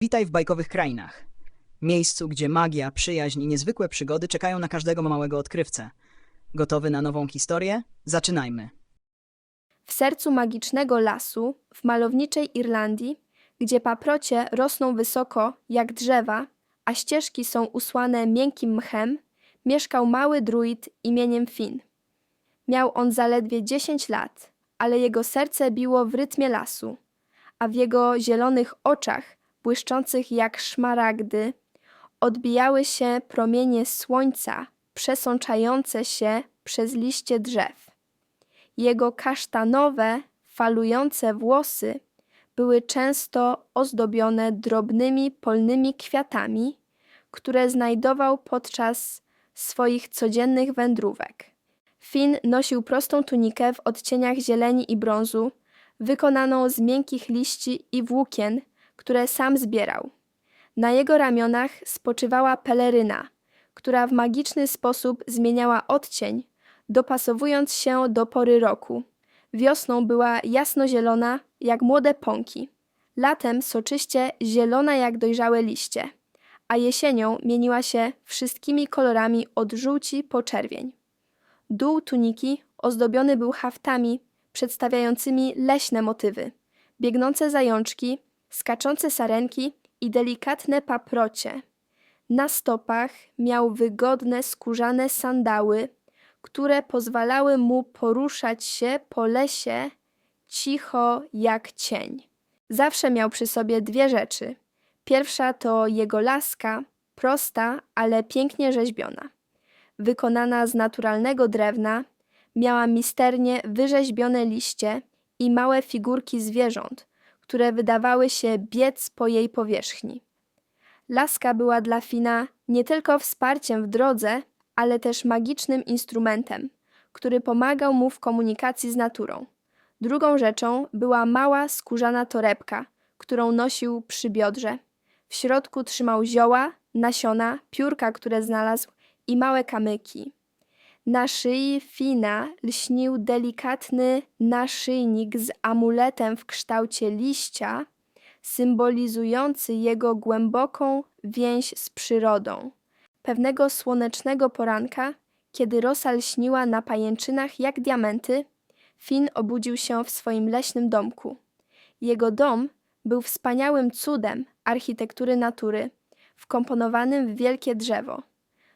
Witaj w bajkowych krainach. Miejscu, gdzie magia, przyjaźń i niezwykłe przygody czekają na każdego małego odkrywcę. Gotowy na nową historię? Zaczynajmy. W sercu magicznego lasu, w malowniczej Irlandii, gdzie paprocie rosną wysoko jak drzewa, a ścieżki są usłane miękkim mchem, mieszkał mały druid imieniem Finn. Miał on zaledwie 10 lat, ale jego serce biło w rytmie lasu, a w jego zielonych oczach, błyszczących jak szmaragdy, odbijały się promienie słońca przesączające się przez liście drzew. Jego kasztanowe, falujące włosy były często ozdobione drobnymi polnymi kwiatami, które znajdował podczas swoich codziennych wędrówek. Finn nosił prostą tunikę w odcieniach zieleni i brązu, wykonaną z miękkich liści i włókien, które sam zbierał. Na jego ramionach spoczywała peleryna, która w magiczny sposób zmieniała odcień, dopasowując się do pory roku. Wiosną była jasnozielona jak młode pąki, latem soczyście zielona jak dojrzałe liście, a jesienią mieniła się wszystkimi kolorami od żółci po czerwień. Dół tuniki ozdobiony był haftami przedstawiającymi leśne motywy, biegnące zajączki, skaczące sarenki i delikatne paprocie. Na stopach miał wygodne skórzane sandały, które pozwalały mu poruszać się po lesie cicho jak cień. Zawsze miał przy sobie dwie rzeczy. Pierwsza to jego laska, prosta, ale pięknie rzeźbiona. Wykonana z naturalnego drewna, miała misternie wyrzeźbione liście i małe figurki zwierząt, które wydawały się biec po jej powierzchni. Laska była dla Fina nie tylko wsparciem w drodze, ale też magicznym instrumentem, który pomagał mu w komunikacji z naturą. Drugą rzeczą była mała skórzana torebka, którą nosił przy biodrze. W środku trzymał zioła, nasiona, piórka, które znalazł i małe kamyki. Na szyi Fina lśnił delikatny naszyjnik z amuletem w kształcie liścia, symbolizujący jego głęboką więź z przyrodą. Pewnego słonecznego poranka, kiedy rosa lśniła na pajęczynach jak diamenty, Finn obudził się w swoim leśnym domku. Jego dom był wspaniałym cudem architektury natury, wkomponowanym w wielkie drzewo.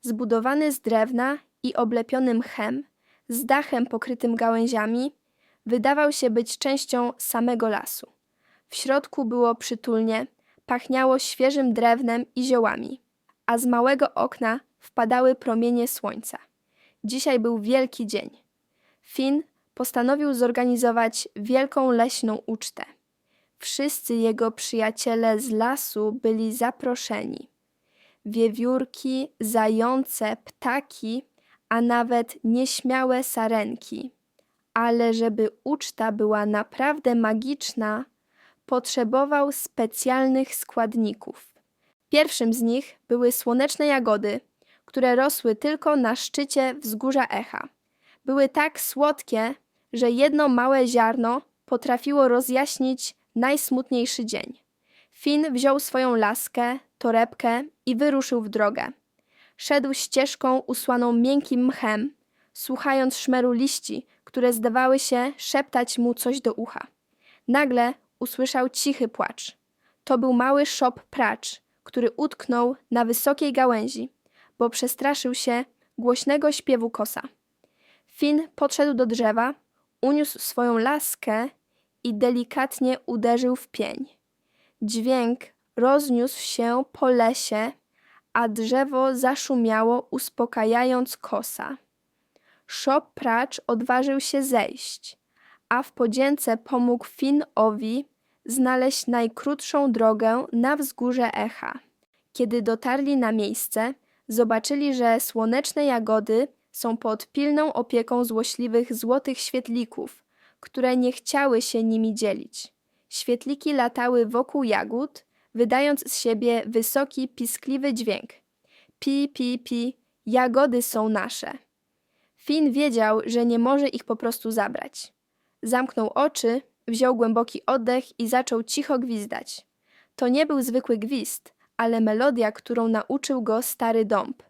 Zbudowany z drewna i oblepiony mchem, z dachem pokrytym gałęziami, wydawał się być częścią samego lasu. W środku było przytulnie, pachniało świeżym drewnem i ziołami, a z małego okna wpadały promienie słońca. Dzisiaj był wielki dzień. Finn postanowił zorganizować wielką leśną ucztę. Wszyscy jego przyjaciele z lasu byli zaproszeni. Wiewiórki, zające, ptaki, a nawet nieśmiałe sarenki. Ale żeby uczta była naprawdę magiczna, potrzebował specjalnych składników. Pierwszym z nich były słoneczne jagody, które rosły tylko na szczycie wzgórza echa. Były tak słodkie, że jedno małe ziarno potrafiło rozjaśnić najsmutniejszy dzień. Finn wziął swoją laskę, torebkę i wyruszył w drogę. Szedł ścieżką usłaną miękkim mchem, słuchając szmeru liści, które zdawały się szeptać mu coś do ucha. Nagle usłyszał cichy płacz. To był mały szop pracz, który utknął na wysokiej gałęzi, bo przestraszył się głośnego śpiewu kosa. Finn podszedł do drzewa, uniósł swoją laskę i delikatnie uderzył w pień. Dźwięk rozniósł się po lesie, a drzewo zaszumiało, uspokajając kosa. Szop pracz odważył się zejść, a w podzięce pomógł Finnowi znaleźć najkrótszą drogę na wzgórze echa. Kiedy dotarli na miejsce, zobaczyli, że słoneczne jagody są pod pilną opieką złośliwych złotych świetlików, które nie chciały się nimi dzielić. Świetliki latały wokół jagód, wydając z siebie wysoki, piskliwy dźwięk. Pi, pi, pi, jagody są nasze. Finn wiedział, że nie może ich po prostu zabrać. Zamknął oczy, wziął głęboki oddech i zaczął cicho gwizdać. To nie był zwykły gwizd, ale melodia, którą nauczył go stary dąb.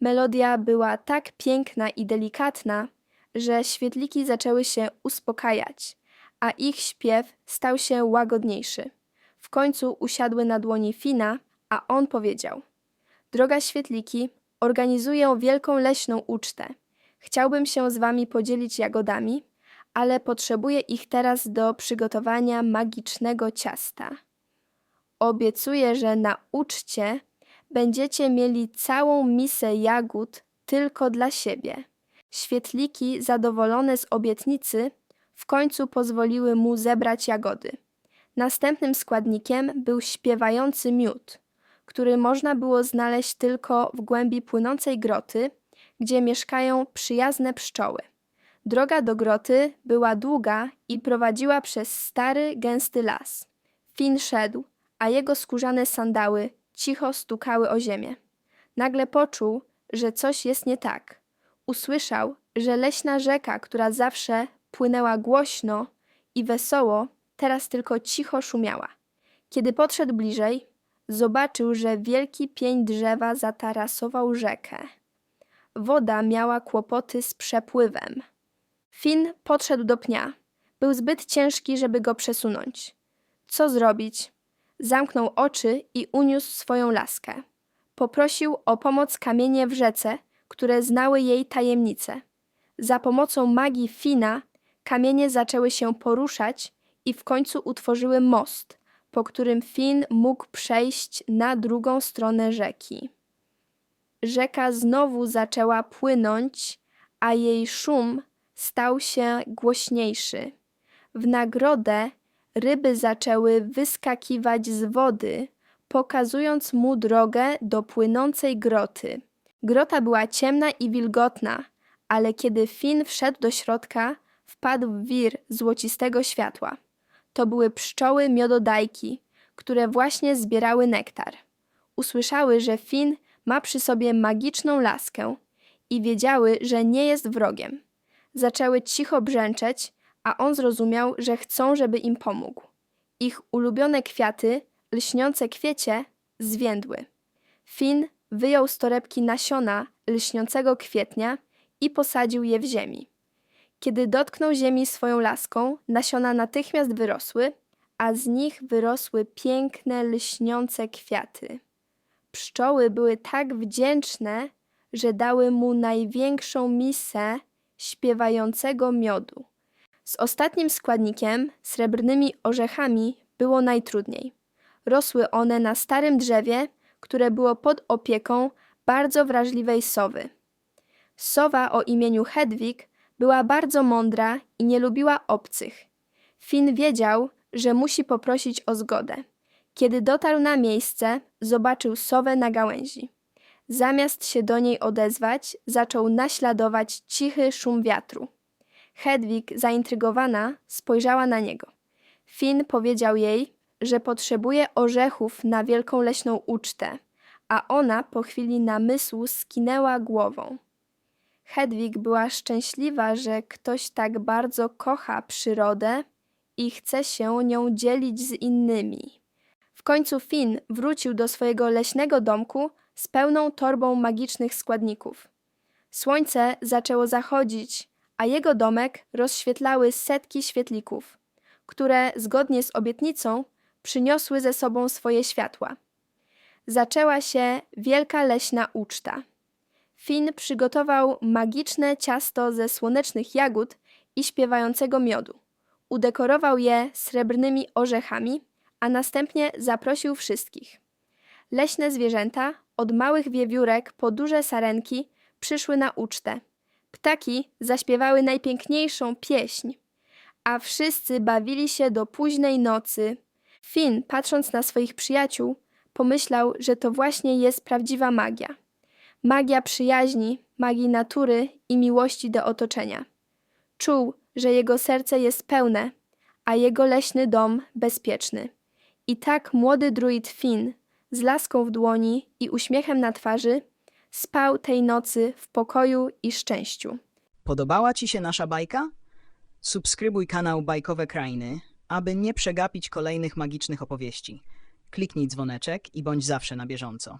Melodia była tak piękna i delikatna, że świetliki zaczęły się uspokajać, a ich śpiew stał się łagodniejszy. W końcu usiadły na dłoni Fina, a on powiedział: Droga świetliki, organizuję wielką leśną ucztę. Chciałbym się z wami podzielić jagodami, ale potrzebuję ich teraz do przygotowania magicznego ciasta. Obiecuję, że na uczcie będziecie mieli całą misę jagód tylko dla siebie. Świetliki, zadowolone z obietnicy, w końcu pozwoliły mu zebrać jagody. Następnym składnikiem był śpiewający miód, który można było znaleźć tylko w głębi płynącej groty, gdzie mieszkają przyjazne pszczoły. Droga do groty była długa i prowadziła przez stary, gęsty las. Fin szedł, a jego skórzane sandały cicho stukały o ziemię. Nagle poczuł, że coś jest nie tak. Usłyszał, że leśna rzeka, która zawsze płynęła głośno i wesoło, teraz tylko cicho szumiała. Kiedy podszedł bliżej, zobaczył, że wielki pień drzewa zatarasował rzekę. Woda miała kłopoty z przepływem. Finn podszedł do pnia. Był zbyt ciężki, żeby go przesunąć. Co zrobić? Zamknął oczy i uniósł swoją laskę. Poprosił o pomoc kamienie w rzece, które znały jej tajemnice. Za pomocą magii Fina kamienie zaczęły się poruszać i w końcu utworzyły most, po którym Fin mógł przejść na drugą stronę rzeki. Rzeka znowu zaczęła płynąć, a jej szum stał się głośniejszy. W nagrodę ryby zaczęły wyskakiwać z wody, pokazując mu drogę do płynącej groty. Grota była ciemna i wilgotna, ale kiedy Fin wszedł do środka, wpadł w wir złocistego światła. To były pszczoły miododajki, które właśnie zbierały nektar. Usłyszały, że Fin ma przy sobie magiczną laskę i wiedziały, że nie jest wrogiem. Zaczęły cicho brzęczeć, a on zrozumiał, że chcą, żeby im pomógł. Ich ulubione kwiaty, lśniące kwiecie, zwiędły. Fin wyjął z torebki nasiona lśniącego kwietnia i posadził je w ziemi. Kiedy dotknął ziemi swoją laską, nasiona natychmiast wyrosły, a z nich wyrosły piękne, lśniące kwiaty. Pszczoły były tak wdzięczne, że dały mu największą misę śpiewającego miodu. Z ostatnim składnikiem, srebrnymi orzechami, było najtrudniej. Rosły one na starym drzewie, które było pod opieką bardzo wrażliwej sowy. Sowa o imieniu Hedwig była bardzo mądra i nie lubiła obcych. Finn wiedział, że musi poprosić o zgodę. Kiedy dotarł na miejsce, zobaczył sowę na gałęzi. Zamiast się do niej odezwać, zaczął naśladować cichy szum wiatru. Hedwig, zaintrygowana, spojrzała na niego. Finn powiedział jej, że potrzebuje orzechów na wielką leśną ucztę, a ona po chwili namysłu skinęła głową. Hedwig była szczęśliwa, że ktoś tak bardzo kocha przyrodę i chce się nią dzielić z innymi. W końcu Finn wrócił do swojego leśnego domku z pełną torbą magicznych składników. Słońce zaczęło zachodzić, a jego domek rozświetlały setki świetlików, które zgodnie z obietnicą przyniosły ze sobą swoje światła. Zaczęła się wielka leśna uczta. Finn przygotował magiczne ciasto ze słonecznych jagód i śpiewającego miodu. Udekorował je srebrnymi orzechami, a następnie zaprosił wszystkich. Leśne zwierzęta, od małych wiewiórek po duże sarenki, przyszły na ucztę. Ptaki zaśpiewały najpiękniejszą pieśń, a wszyscy bawili się do późnej nocy. Finn, patrząc na swoich przyjaciół, pomyślał, że to właśnie jest prawdziwa magia. Magia przyjaźni, magii natury i miłości do otoczenia. Czuł, że jego serce jest pełne, a jego leśny dom bezpieczny. I tak młody druid Finn, z laską w dłoni i uśmiechem na twarzy, spał tej nocy w pokoju i szczęściu. Podobała Ci się nasza bajka? Subskrybuj kanał Bajkowe Krainy, aby nie przegapić kolejnych magicznych opowieści. kliknij dzwoneczek i bądź zawsze na bieżąco.